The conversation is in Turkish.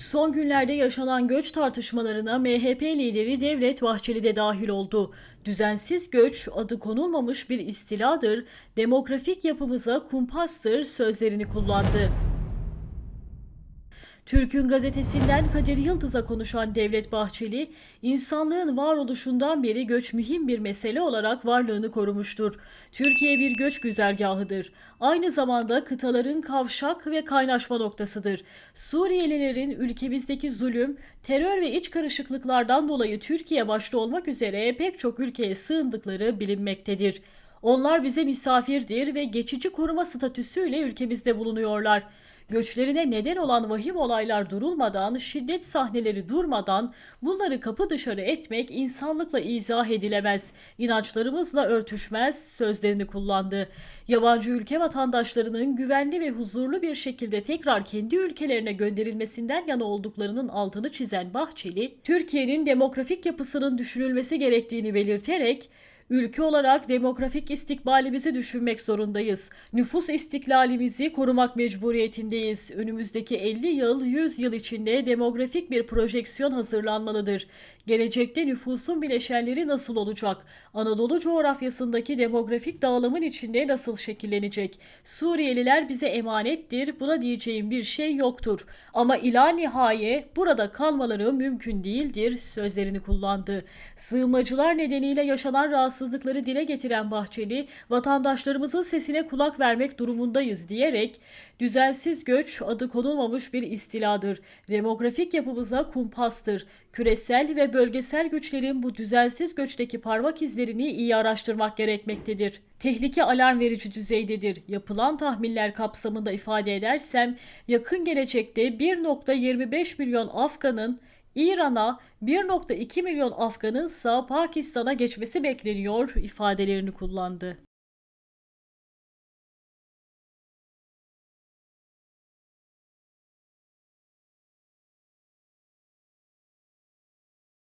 Son günlerde yaşanan göç tartışmalarına MHP lideri Devlet Bahçeli de dahil oldu. Düzensiz göç adı konulmamış bir istiladır, demografik yapımıza kumpastır sözlerini kullandı. Türk'ün gazetesinden Kadir Yıldız'a konuşan Devlet Bahçeli, insanlığın varoluşundan beri göç mühim bir mesele olarak varlığını korumuştur. Türkiye bir göç güzergahıdır. Aynı zamanda kıtaların kavşak ve kaynaşma noktasıdır. Suriyelilerin ülkemizdeki zulüm, terör ve iç karışıklıklardan dolayı Türkiye başta olmak üzere pek çok ülkeye sığındıkları bilinmektedir. Onlar bize misafirdir ve geçici koruma statüsüyle ülkemizde bulunuyorlar. Göçlerine neden olan vahim olaylar durulmadan, şiddet sahneleri durmadan bunları kapı dışarı etmek insanlıkla izah edilemez, inançlarımızla örtüşmez sözlerini kullandı. Yabancı ülke vatandaşlarının güvenli ve huzurlu bir şekilde tekrar kendi ülkelerine gönderilmesinden yana olduklarının altını çizen Bahçeli, Türkiye'nin demografik yapısının düşünülmesi gerektiğini belirterek, Ülke olarak demografik istikbalimizi düşünmek zorundayız. Nüfus istiklalimizi korumak mecburiyetindeyiz. Önümüzdeki 50 yıl, 100 yıl içinde demografik bir projeksiyon hazırlanmalıdır. Gelecekte nüfusun bileşenleri nasıl olacak? Anadolu coğrafyasındaki demografik dağılımın içinde nasıl şekillenecek? Suriyeliler bize emanettir. Buna diyeceğim bir şey yoktur. Ama ila nihaye burada kalmaları mümkün değildir sözlerini kullandı. Sığınmacılar nedeniyle yaşanan rahatsızlıkları dile getiren Bahçeli, vatandaşlarımızın sesine kulak vermek durumundayız diyerek, düzensiz göç adı konulmamış bir istiladır. Demografik yapımıza kumpastır. Küresel ve bölgesel güçlerin bu düzensiz göçteki parmak izlerini iyi araştırmak gerekmektedir. Tehlike alarm verici düzeydedir. Yapılan tahminler kapsamında ifade edersem yakın gelecekte 1.25 milyon Afgan'ın İran'a 1.2 milyon Afgan'ın ise Pakistan'a geçmesi bekleniyor ifadelerini kullandı.